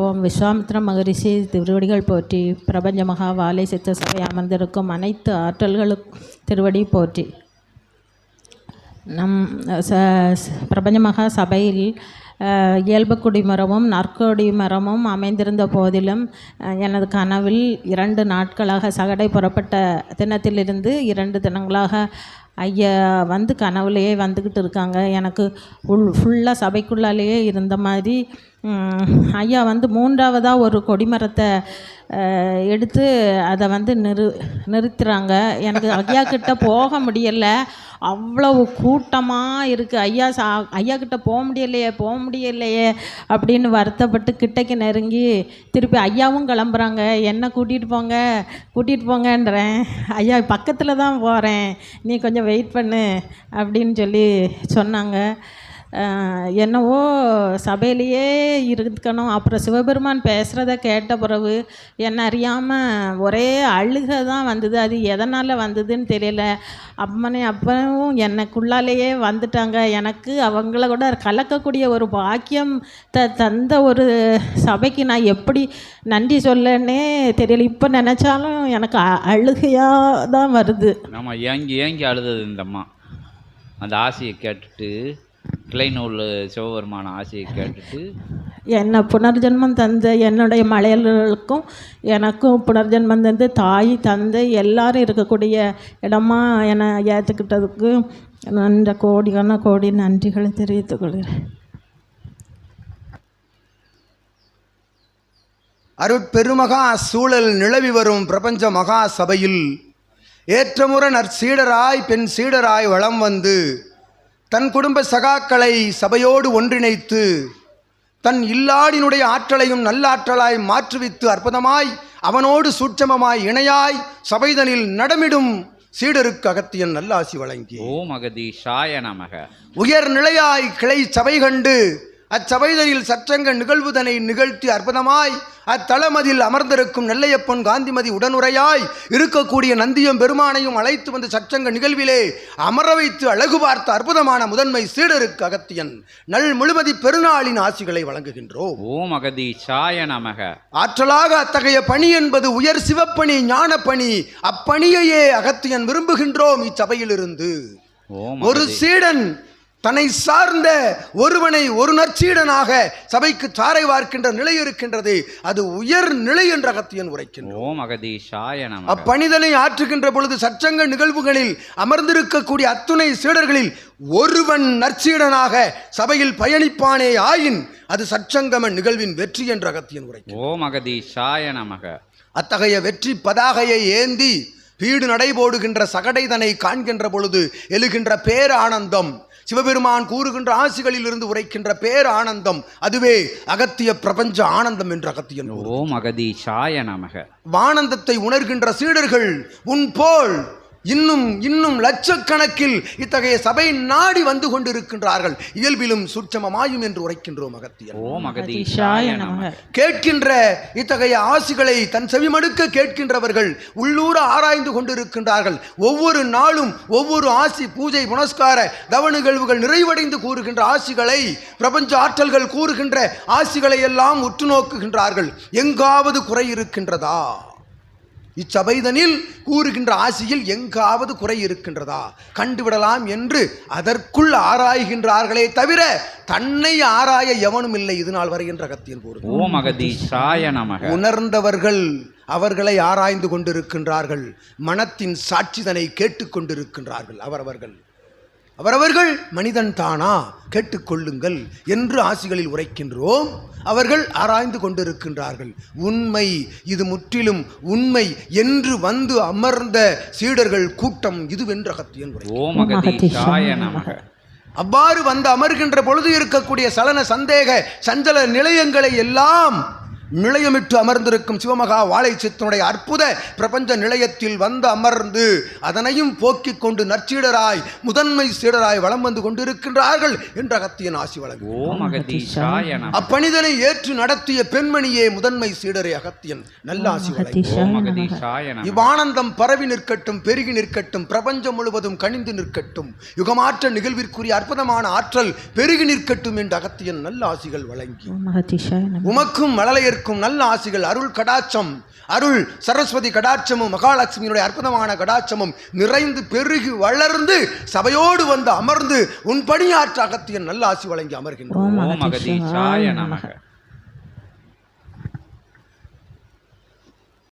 ஓம் விஸ்வாமித்ர மகரிஷி திருவடிகள் போற்றி பிரபஞ்ச மகா வாலை சித்த சபை அமர்ந்திருக்கும் அனைத்து ஆற்றல்களும் திருவடி போற்றி. நம் ச பிரபஞ்ச மகா சபையில் இயல்பு குடிமரமும் நற்கொடி மரமும் அமைந்திருந்த போதிலும் எனது கனவில் இரண்டு நாட்களாக சகடை புறப்பட்ட தினத்திலிருந்து இரண்டு தினங்களாக ஐயா வந்து கனவுலேயே வந்துக்கிட்டு இருக்காங்க. எனக்கு உள் ஃபுல்லாக சபைக்குள்ளாலேயே இருந்த மாதிரி ஐயா வந்து மூன்றாவதாக ஒரு கொடிமரத்தை எடுத்து அதை வந்து நிறு நிறுத்துகிறாங்க எனக்கு ஐயா கிட்ட போக முடியலை. அவ்வளவு கூட்டமாக இருக்குது ஐயா சா ஐயா கிட்ட போக முடியலையே போக முடியலையே அப்படின்னு வருத்தப்பட்டு கிட்டக்கு நெருங்கி திருப்பி ஐயாவும் கிளம்புறாங்க. என்ன கூட்டிகிட்டு போங்க கூட்டிகிட்டு போங்கன்றேன். ஐயா பக்கத்தில் தான் போகிறேன் நீ கொஞ்சம் வெயிட் பண்ணு அப்படின்னு சொல்லி சொன்னாங்க. என்னவோ சபையிலேயே இருக்கணும். அப்புறம் சிவபெருமான் பேசுகிறத கேட்ட பிறகு என்ன அறியாமல் ஒரே அழுகை தான் வந்தது. அது எதனால் வந்ததுன்னு தெரியல. அம்மனே அப்பவும் எனக்குள்ளாலேயே வந்துட்டாங்க. எனக்கு அவங்கள கூட கலக்கக்கூடிய ஒரு பாக்கியம் த தந்த ஒரு சபைக்கு நான் எப்படி நன்றி சொல்லன்னே தெரியல. இப்போ நினச்சாலும் எனக்கு அ- அழுகையாக தான் வருது. நம்ம ஏங்கி ஏங்கி அழுதது இந்த அம்மா. அந்த ஆசையை கேட்டுட்டு கிளைநூல் சிவபெருமான ஆசையை கேட்டுட்டு என்னை புனர்ஜென்மம் தந்த என்னுடைய மலையர்களுக்கும் எனக்கும் புனர்ஜென்மம் தந்து தாய் தந்தை எல்லாரும் இருக்கக்கூடிய இடமா என்னை ஏற்றுக்கிட்டதுக்கு நன்ற கோடிக்கான கோடி நன்றிகளை தெரிவித்துக் கொள்கிறேன். அருட்பெருமகா சூழல் நிலவி வரும் பிரபஞ்ச மகா சபையில் ஏற்றமுற நற்சீடராய் பெண் சீடராய் வளம் வந்து தன் குடும்ப சகாக்களை சபையோடு ஒன்றிணைத்து தன் இல்லாடினுடைய ஆற்றலையும் நல்லாற்றலாய் மாற்றுவித்து அற்புதமாய் அவனோடு சூட்சமமாய் இணையாய் சபைதனில் நடமிடும் சீடருக்கு அகத்தியன் நல்லாசி வழங்கி. ஓம் அகதீஷாய நமக. உயர் நிலையாய் கிளை சபை கண்டு அச்சபைதனில் சற்றங்க நிகழ்வுதனை நிகழ்த்தி அற்புதமாய் அத்தளமதில் அமர்ந்திருக்கும் நெல்லையப்பன் காந்திமதி உடனுரையாய் இருக்கக்கூடிய நந்தியம் பெருமானையும் அழைத்து வந்து சற்றங்க நிகழ்விலே அமர வைத்து அழகு பார்த்த அற்புதமான முதன்மை சீடருக்கு அகத்தியன் நல் முழுமதி பெருநாளின் ஆசிகளை வழங்குகின்றோம். ஓம் அகதீஷாய நமக. ஆற்றலாக அத்தகைய பணி என்பது உயர் சிவப்பணி ஞானப்பணி அப்பணியையே அகத்தியன் விரும்புகின்றோம் இச்சபையிலிருந்து. ஒரு சீடன் தன்னை சார்ந்த ஒருவனை ஒரு நற்சீடனாக சபைக்கு சாரை வார்க்கின்ற நிலை இருக்கின்றது. அது உயர் நிலை என்ற அகத்தியன் உரைக்கின்றோம் அப்பணிதனை ஆற்றுகின்ற பொழுது சச்சங்க நிகழ்வுகளில் அமர்ந்திருக்கக்கூடிய அத்துணை சீடர்களில் ஒருவன் நற்சீடனாக சபையில் பயணிப்பானே ஆயின் அது சச்சங்கம நிகழ்வின் வெற்றி என்ற அகத்தியன் உரைக்கும் ஓம் அகதீஷாய நமக. அத்தகைய வெற்றி பதாகையை ஏந்தி பீடு நடைபோடுகின்ற சகடைதனை காண்கின்ற பொழுது எழுகின்ற பேரானந்தம் சிவபெருமான் கூறுகின்ற ஆசிகளில் இருந்து உரைக்கின்ற பேரானந்தம் அதுவே அகத்திய பிரபஞ்ச ஆனந்தம் என்று அகத்தியன். ஓம் அகதீஷாய நமக வானந்தத்தை உணர்கின்ற சீடர்கள் உன் போல் இன்னும் இன்னும் லட்சக்கணக்கில் இத்தகைய சபை நாடி வந்து கொண்டிருக்கின்றார்கள். இயல்பிலும் சூட்சமமாயும் என்று உரைக்கின்றோம் கேட்கின்ற இத்தகைய ஆசிகளை தன் செவிமடுக்க கேட்கின்றவர்கள் உள்ளூர ஆராய்ந்து கொண்டிருக்கின்றார்கள். ஒவ்வொரு நாளும் ஒவ்வொரு ஆசி பூஜை புனஸ்கார தவ நிகழ்வுகள் நிறைவடைந்து கூறுகின்ற ஆசிகளை பிரபஞ்ச ஆற்றல்கள் கூறுகின்ற ஆசிகளை எல்லாம் உற்று நோக்குகின்றார்கள். எங்காவது குறை இருக்கின்றதா இச்சபைதனில் கூறுகின்ற ஆசியில் எங்காவது குறை இருக்கின்றதா? கண்டுவிடலாம் என்று அதற்குள் ஆராய்கின்றார்களே தவிர தன்னை ஆராய எவனும் இல்லை இது நாள் வரை என்ற அகத்தியன் கூறு ஓம் அகதீஷாய நமக. உணர்ந்தவர்கள் அவர்களை ஆராய்ந்து கொண்டிருக்கின்றார்கள். மனத்தின் சாட்சிதனை கேட்டுக்கொண்டிருக்கின்றார்கள் அவரவர்கள். அவரவர்கள் மனிதன் தானா? கேட்டுக்கொள்ளுங்கள் என்று ஆசிகளில் உரைக்கின்றோம். அவர்கள் ஆராய்ந்து கொண்டிருக்கின்றார்கள். உண்மை இது முற்றிலும் உண்மை என்று வந்து அமர்ந்த சீடர்கள் கூட்டம் இதுவென்று அகத்தியன் உரை அவ்வாறு வந்து அமர்கின்ற பொழுது இருக்கக்கூடிய சலன சந்தேக சஞ்சல நிலையங்களை எல்லாம் நிலையமிட்டு அமர்ந்திருக்கும் சிவமகா வாழை சித்தனுடைய அற்புத பிரபஞ்ச நிலையத்தில் வந்து அமர்ந்து அதனையும் போக்கிக் கொண்டு நற்சீடராய் முதன்மை சீடராய் வலம் வந்து கொண்டிருக்கின்றார்கள் என்ற அகத்தியன் ஆசி வழங்கும் அப்பணிதனை ஏற்று நடத்திய பெண்மணியே முதன்மை சீடரே அகத்தியன். நல்ல ஆசி வழங்கும் இவ்வானந்தம் பரவி நிற்கட்டும் பெருகி நிற்கட்டும் பிரபஞ்சம் முழுவதும் கனிந்து நிற்கட்டும் யுகமாற்ற நிகழ்விற்குரிய அற்புதமான ஆற்றல் பெருகி நிற்கட்டும் என்ற அகத்தியன் நல்ல ஆசிகள் வழங்கி. ஓம் அகத்தீஷாய மழலையர்க்கும் நல்ல ஆசிகள் அருள் கடாட்சம். அருள் சரஸ்வதி கடாட்சமும் மகாலட்சுமியினுடைய அற்புதமான கடாட்சமும் நிறைந்து பெருகி வளர்ந்து சபையோடு வந்து அமர்ந்து உன் பணியாற்ற அகத்தியன் நல்ல ஆசி வழங்கி அமர்கின்றோம்